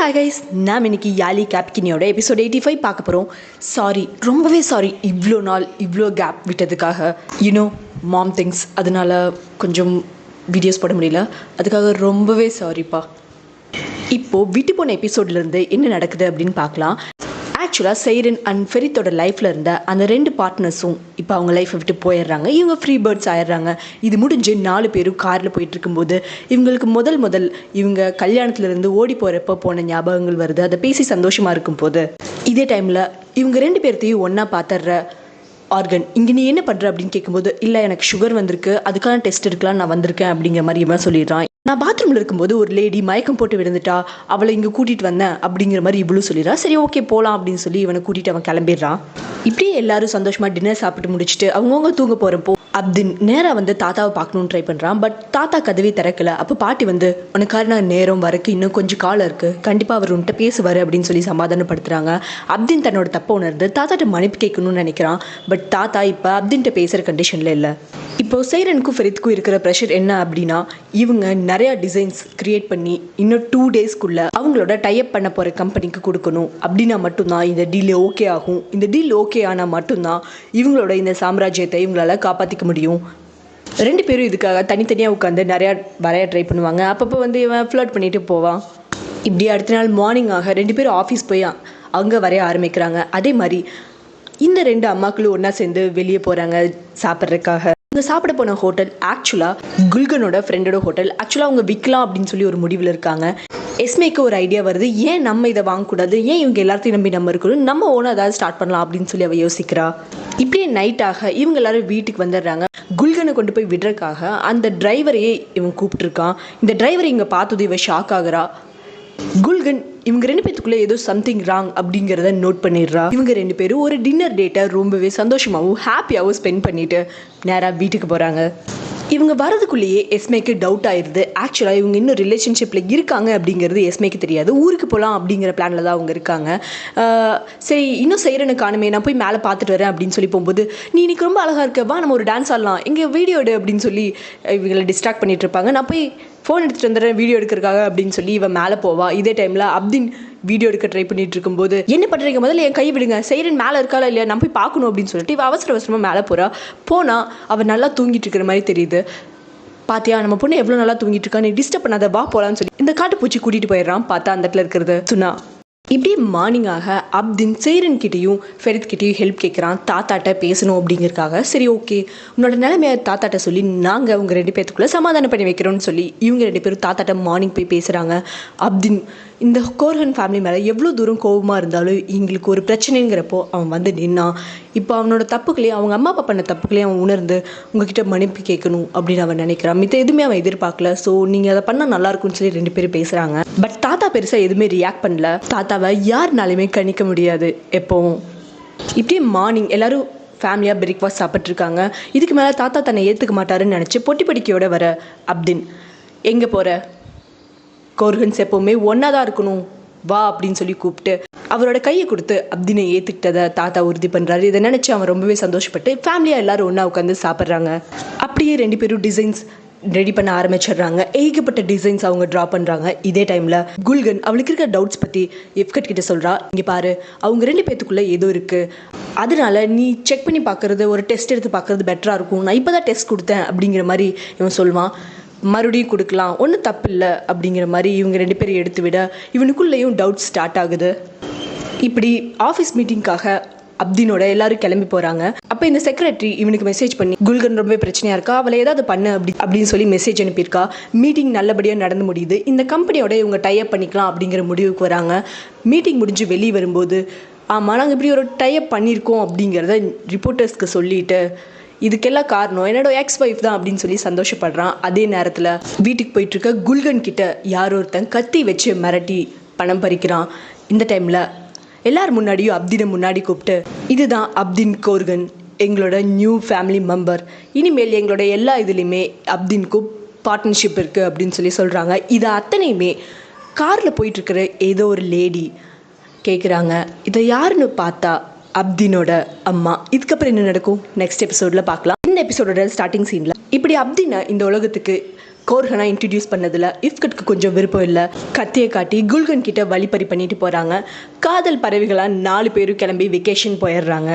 Hi guys நாம் இன்னைக்கு யாலி கேப்கினியோட எபிசோட் எயிட்டி ஃபைவ் பார்க்க போகிறோம் சாரி ரொம்பவே சாரி இவ்வளோ நாள் இவ்வளோ கேப் விட்டதுக்காக யூனோ மாம் திங்ஸ் அதனால் கொஞ்சம் வீடியோஸ் போட முடியல. அதுக்காக ரொம்பவே சாரிப்பா இப்போது விட்டு போன எபிசோட்லேருந்து என்ன நடக்குது அப்படின்னு பார்க்கலாம். ஆக்சுவலாக சைரன் அண்ட் ஃபெரித்தோட லைஃப்பில் இருந்த அந்த ரெண்டு பார்ட்னர்ஸும் இப்போ அவங்க லைஃப்பை விட்டு போயிடுறாங்க. இவங்க ஃப்ரீ பேர்ட்ஸ் ஆயிடுறாங்க. இது முடிஞ்சு நாலு பேரும் காரில் போயிட்டு இருக்கும்போது இவங்களுக்கு முதல் முதல் இவங்க கல்யாணத்துலேருந்து ஓடி போகிறப்ப போன ஞாபகங்கள் வருது. அதை பேசி சந்தோஷமாக இருக்கும் போது இதே டைமில் இவங்க ரெண்டு பேர்த்தையும் ஒன்றா பார்த்துடுற ஆர்கன் இங்கே நீ என்ன பண்ணுற அப்படின்னு கேட்கும்போது இல்லை எனக்கு சுகர் வந்திருக்கு. அதுக்கான டெஸ்ட் எடுக்கலாம் நான் வந்திருக்கேன் அப்படிங்கிற மாதிரி இவன் சொல்லிடுறான். நான் பாத்ரூமில் இருக்கும்போது ஒரு லேடி மயக்கம் போட்டு விழுந்துட்டா அவளை இங்கே கூட்டிகிட்டு வந்தேன் அப்படிங்கிற மாதிரி இவ்வளோ சொல்லிடுறா. சரி ஓகே போகலாம் அப்படின்னு சொல்லி இவனை கூட்டிகிட்டு அவன் கிளம்பிடுறான். இப்படியே எல்லாரும் சந்தோஷமாக டின்னர் சாப்பிட்டு முடிச்சுட்டு அவங்கவுங்க தூங்க போகிறப்போ அப்தின் நேராக வந்து தாத்தாவை பார்க்கணுன்னு ட்ரை பண்ணுறான் பட் தாத்தா கதவி திறக்கல. அப்போ பாட்டி வந்து உனக்கான நேரம் வரக்கு இன்னும் கொஞ்சம் காலம் இருக்குது கண்டிப்பாக அவர் உன்கிட்ட பேசுவார் அப்படின்னு சொல்லி சமாதானப்படுத்துகிறாங்க அப்தின் தன்னோட தப்பை உணர்ந்து தாத்தாட்ட மன்னிப்பு கேட்கணும்னு நினைக்கிறான். பட் தாத்தா இப்போ அப்தின்ட்ட பேசுகிற கண்டிஷனில் இல்லை. இப்போ சைரனுக்கும் ஃபெரித்துக்கும் இருக்கிற ப்ரெஷர் என்ன அப்படின்னா இவங்க நிறையா டிசைன்ஸ் கிரியேட் பண்ணி இன்னும் டூ டேஸ்க்குள்ள அவங்களோட டைப் பண்ண போகிற கம்பெனிக்கு கொடுக்கணும். அப்படின்னா மட்டும்தான் இந்த டீல் ஓகே ஆகும். இந்த டீல் ஓகே ஆனால் மட்டும்தான் இவங்களோட இந்த சாம்ராஜ்யத்தை இவங்களால காப்பாற்றிக்க முடியும். ரெண்டு பேரும் இதுக்காக தனித்தனியாக உட்காந்து நிறையா வரைய ட்ரை பண்ணுவாங்க. அப்பப்போ வந்து இவன் ஃப்ளோட் பண்ணிட்டு போவான். இப்படி அடுத்த நாள் மார்னிங் ஆக ரெண்டு பேரும் ஆஃபீஸ் போய் அங்கே வரைய ஆரம்பிக்கிறாங்க. அதே மாதிரி இந்த ரெண்டு அம்மாக்களும் ஒன்றா சேர்ந்து வெளியே போகிறாங்க சாப்பிட்றதுக்காக. இங்கே சாப்பிட போன ஹோட்டல் ஆக்சுவலாக குல்கனோட ஃப்ரெண்டோட ஹோட்டல் ஆக்சுவலாக அவங்க விற்கலாம் அப்படின்னு சொல்லி ஒரு முடிவில் இருக்காங்க. எஸ்மேக்கு ஒரு ஐடியா வருது. ஏன் நம்ம இதை வாங்கக்கூடாது? ஏன் இவங்க எல்லாத்தையும் நம்பி நம்ம இருக்கணும்? நம்ம ஓனாக ஏதாவது ஸ்டார்ட் பண்ணலாம் அப்படின்னு சொல்லி அவள் யோசிக்கிறா. இப்படியே நைட்டாக இவங்க எல்லாரும் வீட்டுக்கு வந்துடுறாங்க. குல்கனை கொண்டு போய் விடுறக்காக அந்த டிரைவரையே இவன் கூப்பிட்டுருக்கான். இந்த டிரைவர் இங்கே பார்த்தது இவன் ஷாக் ஆகுறா. குல்கன் இவங்க ரெண்டு பேத்துக்குள்ள ஏதோ சம்திங் ராங் அப்படிங்கிறத நோட் பண்ணிடுறா. இவங்க ரெண்டு பேரும் ஒரு டின்னர் டேட்டை ரொம்பவே சந்தோஷமாகவும் ஹாப்பியாகவும் ஸ்பெண்ட் பண்ணிட்டு நேராக வீட்டுக்கு போகிறாங்க இவங்க வரதுக்குள்ளேயே எஸ்மேக்கு டவுட் ஆயிடுது ஆக்சுவலாக இவங்க இன்னும் ரிலேஷன்ஷிப்பில் இருக்காங்க அப்படிங்கிறது எஸ்மேக்கு தெரியாது. ஊருக்கு போகலாம் அப்படிங்கிற பிளானில் தான் அவங்க இருக்காங்க. சரி இன்னும் செய்கிறனு காணுமே நான் போய் மேலே பார்த்துட்டு வரேன் அப்படின்னு சொல்லி போகும்போது நீ இன்னைக்கு ரொம்ப அழகாக இருக்க வா நம்ம ஒரு டான்ஸ் ஆடலாம். இங்கே வீடியோ எடு அப்படின்னு சொல்லி இவங்களை டிஸ்ட்ராக்ட் பண்ணிட்டு இருப்பாங்க. நான் போய் ஃபோன் எடுத்துகிட்டு வந்துடுறேன் வீடியோ எடுக்கிறதுக்காக அப்படின்னு சொல்லி இவன் மேலே போவா. இதே டைமில் அப்தின் வீடியோ எடுக்க ட்ரை பண்ணிட்டு இருக்கும்போது என்ன பண்ணுறீங்க முதல்ல என் கை விடுங்க. சைரன் மேலே இருக்காளா இல்லையா? நான் போய் பார்க்கணும் அப்படின்னு சொல்லிட்டு இவ அவசர அவசரமாக மேலே போகிறா போனால் அவள் நல்லா தூங்கிட்டு இருக்கிற மாதிரி தெரியுது. பாத்தியா நம்ம பொண்ணு எவ்வளோ நல்லா தூங்கிட்டு இருக்கா? நீ டிஸ்டர்ப் பண்ணாத வா போகலான்னு சொல்லி இந்த காட்டு பூச்சி கூட்டிகிட்டு போயிடுறான். பார்த்தா அந்த இடத்துல இருக்கிறது. சுனா இப்படி மார்னிங்காக அப்தின் சேரன்கிட்டையும் கிட்டேயும் ஹெல்ப் கேட்குறான் தாத்தாட்ட பேசணும் அப்படிங்கிறக்காக சரி ஓகே உன்னோட நிலைமையை தாத்தாட்ட சொல்லி நாங்கள் உங்கள் ரெண்டு பேர்த்துக்குள்ளே சமாதானம் பண்ணி வைக்கிறோம்னு சொல்லி இவங்க ரெண்டு பேரும் தாத்தாட்ட மார்னிங் போய் பேசுகிறாங்க அப்தின் இந்த கோர்ஹன் ஃபேமிலி மேலே எவ்வளோ தூரம் கோபமாக இருந்தாலும் எங்களுக்கு ஒரு பிரச்சனைங்கிறப்போ அவன் வந்து நின்னான் இப்போ அவனோட தப்புக்களையும் அவங்க அம்மா அப்பா பண்ண தப்புக்களையும் அவன் உணர்ந்து உங்ககிட்ட மன்னிப்பு கேட்கணும் அப்படின்னு அவன் நினைக்கிறான். மித்த எதுவுமே அவன் எதிர்பார்க்கல. ஸோ நீங்கள் அதை பண்ணால் நல்லா இருக்கும்னு சொல்லி ரெண்டு பேரும் பேசுகிறாங்க பட் தாத்தா பெருசாக எதுவுமே ரியாக்ட் பண்ணல. தாத்தாவை யாருனாலையுமே கணிக்க முடியாது எப்போவும். இப்படியே மார்னிங் எல்லாரும் ஃபேமிலியாக பிரேக்ஃபாஸ்ட் சாப்பிட்ருக்காங்க இதுக்கு மேலே தாத்தா தன்னை ஏற்றுக்க மாட்டாருன்னு நினச்சி பொட்டி படிக்கையோட வர அப்தின். எங்கே போகிற கோர்கன்ஸ் எப்போவுமே ஒன்றா தான் இருக்கணும். வா அப்படின்னு சொல்லி கூப்பிட்டு அவரோட கையை கொடுத்து அப்தினை ஏற்றுக்கிட்டதை தாத்தா உறுதி பண்ணுறாரு இதை நினச்சி அவன் ரொம்பவே சந்தோஷப்பட்டு ஃபேமிலியாக எல்லாரும் ஒன்றா உட்காந்து சாப்பிட்றாங்க. அப்படியே ரெண்டு பேரும் டிசைன்ஸ் ரெடி பண்ண ஆரம்பிச்சிடுறாங்க. ஏகப்பட்ட டிசைன்ஸ் அவங்க ட்ரா பண்ணுறாங்க இதே டைமில் குல்கன் அவளுக்கு இருக்கிற டவுட்ஸ் பற்றி எஃப்கட் கிட்ட சொல்கிறா இங்கே பாரு அவங்க ரெண்டு பேத்துக்குள்ளே ஏதோ இருக்குது அதனால நீ செக் பண்ணி பார்க்குறது ஒரு டெஸ்ட் எடுத்து பார்க்குறது பெட்டராக இருக்கும். நான் இப்போ தான் டெஸ்ட் கொடுத்தேன் அப்படிங்கிற மாதிரி இவன் சொல்லுவான் மறுபடியும் கொடுக்கலாம். ஒன்றும் தப்பு இல்லை அப்படிங்கிற மாதிரி இவங்க ரெண்டு பேரும் எடுத்து விட இவனுக்குள்ளேயும் டவுட் ஸ்டார்ட் ஆகுது. இப்படி ஆஃபீஸ் மீட்டிங்காக அப்தினோட எல்லாரும் கிளம்பி போகிறாங்க அப்போ இந்த செக்ரட்டரி இவனுக்கு மெசேஜ் பண்ணி குல்கன் ரொம்ப பிரச்சனையாக இருக்கா? அவளை ஏதாவது பண்ணு அப்படி அப்படின்னு சொல்லி மெசேஜ் அனுப்பியிருக்கா. மீட்டிங் நல்லபடியாக நடந்து முடியுது. இந்த கம்பெனியோட இவங்க டைப் பண்ணிக்கலாம் அப்படிங்கிற முடிவுக்கு வராங்க. மீட்டிங் முடிஞ்சு வெளியே வரும்போது ஆமாம் நாங்கள் இப்படி ஒரு டைப் பண்ணியிருக்கோம் அப்படிங்கிறத ரிப்போர்ட்டர்ஸ்க்கு சொல்லிட்டு இதுக்கெல்லாம் காரணம் என்னோட எக்ஸ் ஒய்ஃப் தான் அப்படின்னு சொல்லி சந்தோஷப்படுறான். அதே நேரத்தில் வீட்டுக்கு போயிட்டு இருக்க குல்கன் கிட்ட யாரோ ஒருத்தன் கத்தி வச்சு மிரட்டி பணம் பறிக்கிறான். இந்த டைமில் எல்லார் முன்னாடியும் அப்தினை முன்னாடி கூப்பிட்டு இதுதான் அப்தின் கோர்கன் எங்களோட நியூ ஃபேமிலி மெம்பர் இனிமேல் எங்களோட எல்லா இதுலேயுமே அப்தின்க்கும் பார்ட்னர்ஷிப் இருக்குது அப்படின்னு சொல்லி சொல்கிறாங்க இது அத்தனையுமே காரில் போயிட்டுருக்கிற ஏதோ ஒரு லேடி கேட்குறாங்க இதை யாருன்னு பார்த்தா அப்தினோட அம்மா. இதுக்கப்புறம் என்ன நடக்கும்? நெக்ஸ்ட் எபிசோடில் பார்க்கலாம். இந்த எபிசோடோட ஸ்டார்டிங் சீனில் இப்படி அப்தினை இந்த உலகத்துக்கு கோர்கனா இன்ட்ரடியூஸ் பண்ணதில் இஃப்கட்க்கு கொஞ்சம் விருப்பம் இல்லை. கத்தியை காட்டி குல்கன் கிட்ட வழிப்பறி பண்ணிட்டு போகிறாங்க காதல் பறவைகளாக நாலு பேரும் கிளம்பி வெக்கேஷன் போயிடுறாங்க.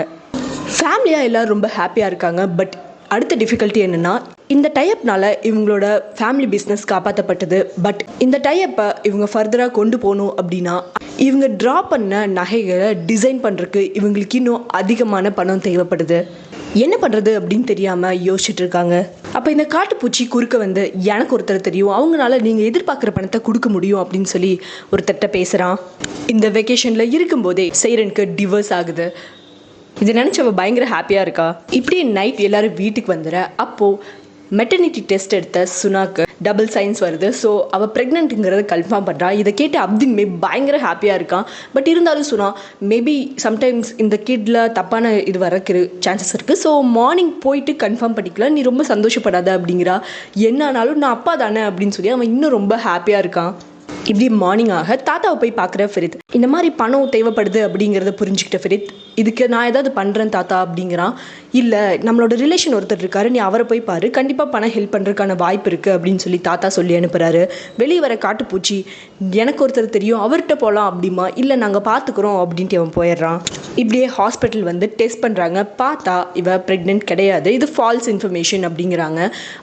ஃபேமிலியாக எல்லோரும் ரொம்ப ஹாப்பியாக இருக்காங்க. பட் அடுத்த டிஃபிகல்ட்டி என்னென்னா இந்த டைப்னால இவங்களோட ஃபேமிலி பிஸ்னஸ் காப்பாற்றப்பட்டது பட் இந்த டைப்பை இவங்க ஃபர்தராக கொண்டு போகணும் அப்படின்னா இவங்க ட்ரா பண்ண நகைகளை டிசைன் பண்ணுறதுக்கு இவங்களுக்கு இன்னும் அதிகமான பணம் தேவைப்படுது. என்ன பண்ணுறது அப்படின்னு தெரியாமல் யோசிச்சுட்டு இருக்காங்க. அப்போ இந்த காட்டுப்பூச்சி குறுக்க வந்து எனக்கு ஒருத்தர் தெரியும். அவங்களால நீங்கள் எதிர்பார்க்குற பணத்தை கொடுக்க முடியும் அப்படின்னு சொல்லி ஒருத்தர்கிட்ட பேசுகிறான் இந்த வெக்கேஷனில் இருக்கும்போதே சைரனுக்கு டிவோர்ஸ் ஆகுது. இதை நினச்சி அவள் பயங்கர ஹாப்பியாக இருக்கா. இப்படியே நைட் எல்லாரும் வீட்டுக்கு வந்துடுற. அப்போது மெட்டர்னிட்டி டெஸ்ட் எடுத்த சுனாக்கு டபுள் சயின்ஸ் வருது. ஸோ அவள் ப்ரெக்னென்ட்டுங்கிறத கன்ஃபார்ம் பண்ணுறா இதை கேட்டு அப்தின் மே பயங்கர ஹாப்பியாக இருக்கான். பட் இருந்தாலும் சொன்னா மேபி சம்டைம்ஸ் இந்த கிட்ல தப்பான இது வரக்கு சான்சஸ் இருக்குது ஸோ மார்னிங் போயிட்டு கன்ஃபார்ம் பண்ணிக்கலாம். நீ ரொம்ப சந்தோஷப்படாத அப்படிங்கிறா. என்ன ஆனாலும் நான் அப்பா தானே அப்படின்னு சொல்லி அவன் இன்னும் ரொம்ப ஹாப்பியாக இருக்கான். இப்படி மார்னிங் ஆக தாத்தாவை போய் பார்க்குற ஃபெரித் இந்த மாதிரி பணம் தேவைப்படுது அப்படிங்கிறத புரிஞ்சுக்கிட்ட ஃபெரித் இதுக்கு நான் ஏதாவது பண்ணுறேன் தாத்தா அப்படிங்கிறான். இல்லை நம்மளோட ரிலேஷன் ஒருத்தர் இருக்காரு நீ அவரை போய் பாரு கண்டிப்பாக பணம் ஹெல்ப் பண்ணுறதுக்கான வாய்ப்பு இருக்குது அப்படின்னு சொல்லி தாத்தா சொல்லி அனுப்புகிறாரு வெளியே வர காட்டுப்பூச்சி எனக்கு ஒருத்தர் தெரியும் அவர்கிட்ட போகலாம் அப்படிமா? இல்லை நாங்கள் பார்த்துக்குறோம் அப்படின்ட்டு அவன் போயிடுறான். இப்படியே ஹாஸ்பிட்டல் வந்து டெஸ்ட் பண்ணுறாங்க பார்த்தா இவ ப்ரெக்னென்ட் கிடையாது. இது ஃபால்ஸ் இன்ஃபர்மேஷன் அப்படிங்கிறாங்க.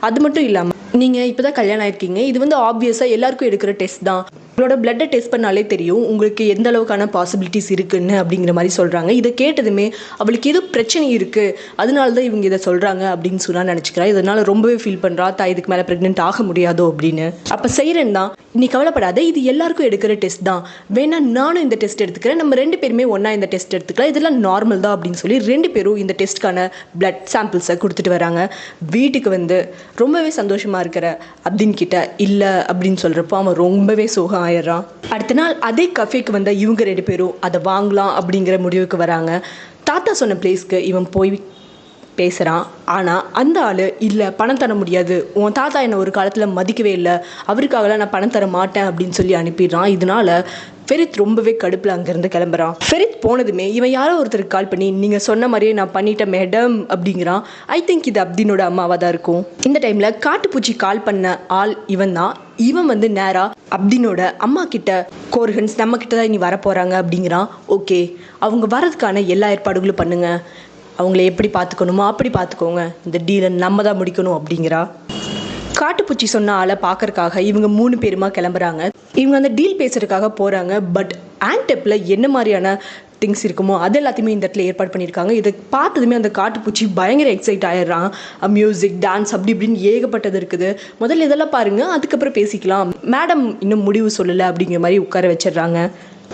அது மட்டும் இல்லாமல் நீங்கள் இப்போ தான் கல்யாணம் ஆயிருக்கீங்க. இது வந்து ஆப்வியஸாக எல்லாருக்கும் எடுக்கிற டெஸ்ட் தான். உங்களோட பிளட்டை டெஸ்ட் பண்ணாலே தெரியும். உங்களுக்கு எந்த அளவுக்கான பாசிபிலிட்டிஸ் இருக்குன்னு அப்படிங்கிற மாதிரி சொல்கிறாங்க இதை கேட்டதுமே அவளுக்கு எது பிரச்சனை இருக்குது அதனால தான் இவங்க இதை சொல்கிறாங்க அப்படின்னு சொன்னால் நினச்சிக்கிறா. இதனால் ரொம்பவே ஃபீல் பண்ணுறா தான் இதுக்கு மேலே ப்ரெக்னென்ட் ஆக முடியாதோ அப்படின்னு. அப்போ செய்கிறேன் தான். நீ கவலைப்படாத. இது எல்லாருக்கும் எடுக்கிற டெஸ்ட் தான். வேணா நானும் இந்த டெஸ்ட் எடுத்துக்கிறேன். நம்ம ரெண்டு பேருமே ஒன்றா இந்த டெஸ்ட் எடுத்துக்கலாம். இதெல்லாம் நார்மல் தான் அப்படின்னு சொல்லி ரெண்டு பேரும் இந்த டெஸ்ட்க்கான பிளட் சாம்பிள்ஸை கொடுத்துட்டு வராங்க. வீட்டுக்கு வந்து ரொம்பவே சந்தோஷமாக இருக்கிற அப்தின் கிட்ட இல்லை அப்படின்னு சொல்கிறப்போ அவன் ரொம்பவே சோகம் ஆயிடுறான். அடுத்த நாள் அதே கஃபேக்கு வந்த இவங்க ரெண்டு பேரும் அதை வாங்கலாம் அப்படிங்கிற முடிவுக்கு வராங்க. தாத்தா சொன்ன பிளேஸ்க்கு இவன் போய் பேசுகிறான் ஆனால் அந்த ஆள் இல்லை பணம் தர முடியாது. உன் தாத்தா என்னை ஒரு காலத்தில் மதிக்கவே இல்லை. அவருக்காகலாம் நான் பணம் தர மாட்டேன் அப்படின்னு சொல்லி அனுப்பிடுறான். இதனால ஃபெரித் ரொம்பவே கடுப்பில் அங்கேருந்து கிளம்புறான். ஃபெரித் போனதுமே இவன் யாரோ ஒருத்தருக்கு கால் பண்ணி நீங்கள் சொன்ன மாதிரியே நான் பண்ணிட்டேன் மேடம் அப்படிங்கிறான். ஐ திங்க் இது அப்தினோட அம்மாவாக தான் இருக்கும். இந்த டைமில் காட்டுப்பூச்சி கால் பண்ண ஆள் இவன் தான் இவன் வந்து நேராக அப்தினோட அம்மா கிட்ட கோர்கன்ஸ் நம்ம கிட்ட தான் இனி வரப்போகிறாங்க அப்படிங்கிறான் ஓகே அவங்க வரதுக்கான எல்லா ஏற்பாடுகளும் பண்ணுங்க. அவங்கள எப்படி பார்த்துக்கணுமோ அப்படி பார்த்துக்கோங்க இந்த டீலை நம்ம தான் முடிக்கணும் அப்படிங்கிறா காட்டுப்பூச்சி சொன்ன ஆளை பார்க்கறக்காக இவங்க மூணு பேருமா கிளம்புறாங்க. இவங்க அந்த டீல் பேசுறதுக்காக போகிறாங்க பட் ஆன்டெப்பில் என்ன மாதிரியான திங்ஸ் இருக்குமோ அது எல்லாத்தையுமே இந்த இடத்துல ஏற்பாடு பண்ணியிருக்காங்க. இதை பார்த்ததுமே அந்த காட்டுப்பூச்சி பயங்கர எக்ஸைட் ஆயிடுறான். மியூசிக் டான்ஸ் அப்படி இப்படின்னு ஏகப்பட்டது இருக்குது. முதல்ல இதெல்லாம் பாருங்கள் அதுக்கப்புறம் பேசிக்கலாம். மேடம் இன்னும் முடிவு சொல்லலை அப்படிங்கிற மாதிரி உட்கார வச்சிடுறாங்க.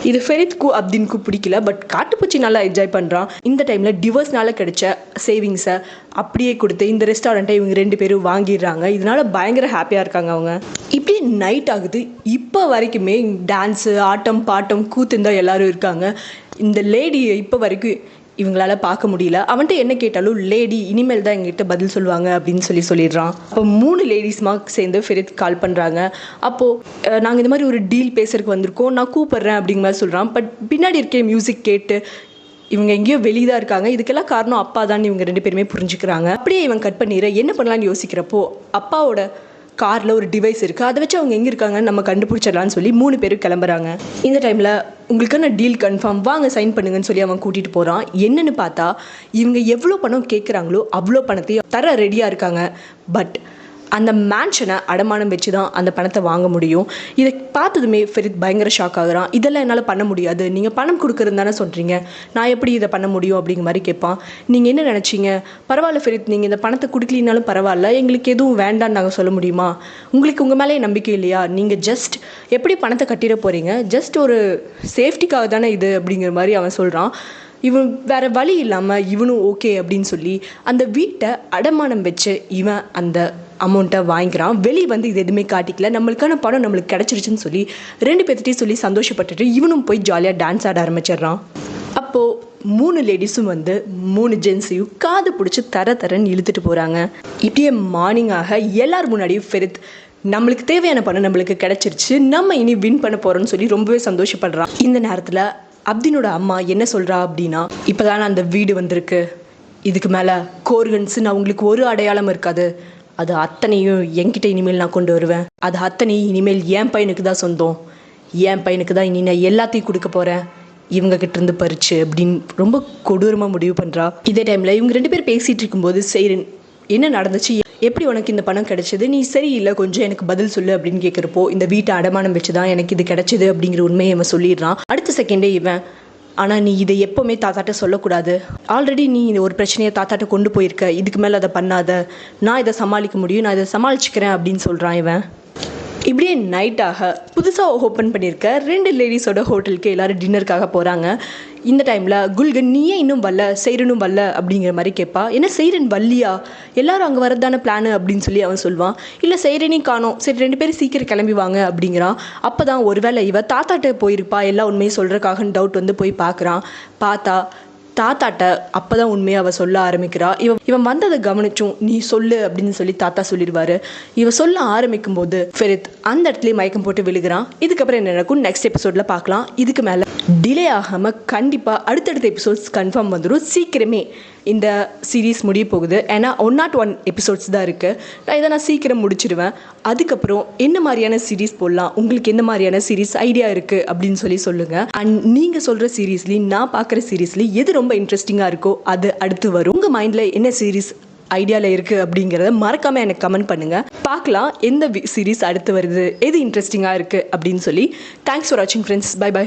இது ஃபெரித்க்கு அப்தின்க்கு பிடிக்கல பட் காட்டுப்பூச்சி நல்லா என்ஜாய் பண்ணுறான் இந்த டைமில் டிவர்ஸ்னால கிடைச்ச சேவிங்ஸை அப்படியே கொடுத்து இந்த ரெஸ்டாரண்ட்டை இவங்க ரெண்டு பேரும் வாங்கிடுறாங்க. இதனால பயங்கர ஹாப்பியாக இருக்காங்க அவங்க. இப்படி நைட் ஆகுது. இப்போ வரைக்குமே டான்ஸு ஆட்டம் பாட்டம் கூத்து தான் எல்லாரும் இருக்காங்க. இந்த லேடியை இப்போ வரைக்கும் இவங்களால பார்க்க முடியல. அவன்கிட்ட என்ன கேட்டாலும் லேடி இனிமேல் தான் எங்ககிட்ட பதில் சொல்லுவாங்க அப்படின்னு சொல்லி சொல்லிடுறான். அப்போ மூணு லேடிஸ்மா சேர்ந்து ஃபெரித் கால் பண்ணுறாங்க அப்போது நாங்கள் இந்த மாதிரி ஒரு டீல் பேசுறதுக்கு வந்திருக்கோம். நான் கூப்பிட்றேன் அப்படிங்கிற மாதிரி சொல்கிறான் பட் பின்னாடி இருக்கிற மியூசிக் கேட்டு இவங்க எங்கேயோ வெளியே இருக்காங்க. இதுக்கெல்லாம் காரணம் அப்பா தான் இவங்க ரெண்டு பேருமே புரிஞ்சுக்கிறாங்க. அப்படியே இவன் கட் பண்ணிடுற என்ன பண்ணலான்னு யோசிக்கிறப்போ அப்பாவோட காரில் ஒரு டிவைஸ் இருக்குது அதை வச்சு அவங்க எங்கே இருக்காங்கன்னு நம்ம கண்டுபிடிச்சிடலான்னு சொல்லி மூணு பேரும் கிளம்புறாங்க. இந்த டைமில் உங்களுக்கான டீல் கன்ஃபார்ம் வாங்க சைன் பண்ணுங்கன்னு சொல்லி அவன் கூட்டிகிட்டு போகிறான் என்னன்னு பார்த்தா இவங்க எவ்வளோ பணம் கேட்குறாங்களோ அவ்வளோ பணத்தையும் தர ரெடியாக இருக்காங்க. பட் அந்த மேன்ஷனை அடமானம் வச்சு தான் அந்த பணத்தை வாங்க முடியும். இதை பார்த்ததுமே ஃபெரித் பயங்கர ஷாக் ஆகுறான். இதெல்லாம் என்னால் பண்ண முடியாது. நீங்கள் பணம் கொடுக்குறது தானே சொல்கிறீங்க நான் எப்படி இதை பண்ண முடியும்? அப்படிங்கிற மாதிரி கேட்பான். நீங்கள் என்ன நினச்சிங்க? பரவாயில்ல ஃபெரித். நீங்கள் இந்த பணத்தை கொடுக்கலினாலும் பரவாயில்ல. எங்களுக்கு எதுவும் வேண்டாம்னு நாங்கள் சொல்ல முடியுமா? உங்களுக்கு உங்கள் மேலே நம்பிக்கை இல்லையா? நீங்கள் ஜஸ்ட் எப்படி பணத்தை கட்டிட போகிறீங்க ஜஸ்ட் ஒரு சேஃப்டிக்காக தானே இது? அப்படிங்கிற மாதிரி அவன் சொல்கிறான் இவன் வேற வழி இல்லாமல் இவனும் ஓகே அப்படின்னு சொல்லி அந்த வீட்டை அடமானம் வச்சு இவன் அந்த அமௌண்ட்டை வாங்கிக்கிறான். வெளியே வந்து இது எதுவுமே காட்டிக்கல. நம்மளுக்கான படம் நம்மளுக்கு கிடச்சிருச்சுன்னு சொல்லி ரெண்டு பேர்த்திட்டையும் சொல்லி சந்தோஷப்பட்டுட்டு இவனும் போய் ஜாலியாக டான்ஸ் ஆட ஆரம்பிச்சிடுறான். அப்போது மூணு லேடிஸும் வந்து மூணு ஜென்ஸையும் காது பிடிச்சி தர தரன்னு இழுத்துட்டு போகிறாங்க இப்படியே மார்னிங்காக எல்லார் முன்னாடியும் ஃபெரித் நம்மளுக்கு தேவையான பணம் நம்மளுக்கு கிடைச்சிருச்சு. நம்ம இனி வின் பண்ண போகிறோம்னு சொல்லி ரொம்பவே சந்தோஷப்படுறான். இந்த நேரத்தில் அப்தினோட அம்மா என்ன சொல்கிறா அப்படின்னா இப்போ அந்த வீடு வந்திருக்கு. இதுக்கு மேலே கோர்கன்ஸுன்னு அவங்களுக்கு ஒரு அடையாளம் இருக்காது. அது அத்தனையும் என்கிட்ட இனிமேல் நான் கொண்டு வருவேன். அது அத்தனையும் இனிமேல் என் பையனுக்கு தான் சொந்தம். என் பையனுக்கு தான் இனி நான் எல்லாத்தையும் கொடுக்க போகிறேன் இவங்க இருந்து பறிச்சு அப்படின்னு ரொம்ப கொடூரமாக முடிவு பண்ணுறா இதே டைமில் இவங்க ரெண்டு பேர் பேசிகிட்டு இருக்கும்போது செய்கிறன் என்ன நடந்துச்சு? எப்படி உனக்கு இந்த பணம் கிடைச்சது? நீ சரியில்லை கொஞ்சம் எனக்கு பதில் சொல்லு அப்படின்னு கேட்குறப்போ இந்த வீட்டை அடமானம் வச்சு தான் எனக்கு இது கிடைச்சது அப்படிங்கிற உண்மையை இவன் சொல்லிடுறான். அடுத்த செகண்டே இவன் ஆனால் நீ இதை எப்போவுமே தாத்தாட்ட சொல்லக்கூடாது. ஆல்ரெடி நீ இந்த ஒரு பிரச்சனையை தாத்தாட்ட கொண்டு போயிருக்க. இதுக்கு மேலே அதை பண்ணாத. நான் இதை சமாளிக்க முடியும். நான் இதை சமாளிச்சுக்கிறேன் அப்படின்னு சொல்கிறான் இவன். இப்படியே நைட்டாக புதுசாக ஓப்பன் பண்ணியிருக்க. ரெண்டு லேடிஸோட ஹோட்டலுக்கு எல்லோரும் டின்னருக்காக போகிறாங்க இந்த டைமில் குல்கன் நீயே இன்னும் வரல செய்கிறனும் வரல அப்படிங்கிற மாதிரி கேட்பா. என்ன செய்கிறன் வல்லியா எல்லாரும் அங்கே வரதான பிளானு அப்படின்னு சொல்லி அவன் சொல்லுவான் இல்லை செய்கிறனையும் காணோம். சரி ரெண்டு பேரும் சீக்கிரம் கிளம்பி வாங்க அப்படிங்கிறான். அப்போ தான் ஒருவேளை இவ தாத்தாட்ட போயிருப்பா. எல்லா உண்மையும் சொல்கிறக்காகன்னு டவுட் வந்து போய் பார்க்குறான். பார்த்தா தாத்தாட்ட அப்போ தான் உண்மையை அவள் சொல்ல ஆரம்பிக்கிறா. இவன் இவன் வந்ததை கவனிச்சும் நீ சொல்லு அப்படின்னு சொல்லி தாத்தா சொல்லிடுவாரு. இவ சொல்ல ஆரம்பிக்கும் போது ஃபெரித் அந்த இடத்துலயே மயக்கம் போட்டு விழுகிறான். இதுக்கப்புறம் என்ன நடக்கும்? நெக்ஸ்ட் எபிசோட்ல பார்க்கலாம். இதுக்கு மேலே. டிலே ஆகாமல் கண்டிப்பாக அடுத்தடுத்த எபிசோட்ஸ் கன்ஃபார்ம் வந்துடும் சீக்கிரமே இந்த சீரீஸ் முடிய போகுது. ஏன்னா ஒன் நாட் ஒன் எபிசோட்ஸ் தான் இருக்குது நான் இதை நான் சீக்கிரம் முடிச்சிடுவேன் அதுக்கப்புறம் என்ன மாதிரியான சீரீஸ் போடலாம்? உங்களுக்கு என்ன மாதிரியான சீரீஸ் ஐடியா இருக்குது அப்படின்னு சொல்லி சொல்லுங்கள் அண்ட் நீங்கள் சொல்கிற சீரீஸ்லேயும் நான் பார்க்குற சீரீஸ்லேயும் எது ரொம்ப இன்ட்ரெஸ்டிங்காக இருக்கோ அது அடுத்து வரும். உங்கள் மைண்டில் என்ன சீரீஸ் ஐடியாவில் இருக்குது அப்படிங்கிறத மறக்காமல் எனக்கு கமெண்ட் பண்ணுங்கள் பார்க்கலாம் எந்த சீரீஸ் அடுத்து வருது? எது இன்ட்ரெஸ்டிங்காக இருக்குது அப்படின்னு சொல்லி. தேங்க்ஸ் ஃபார் வாட்சிங் ஃப்ரெண்ட்ஸ் பை பை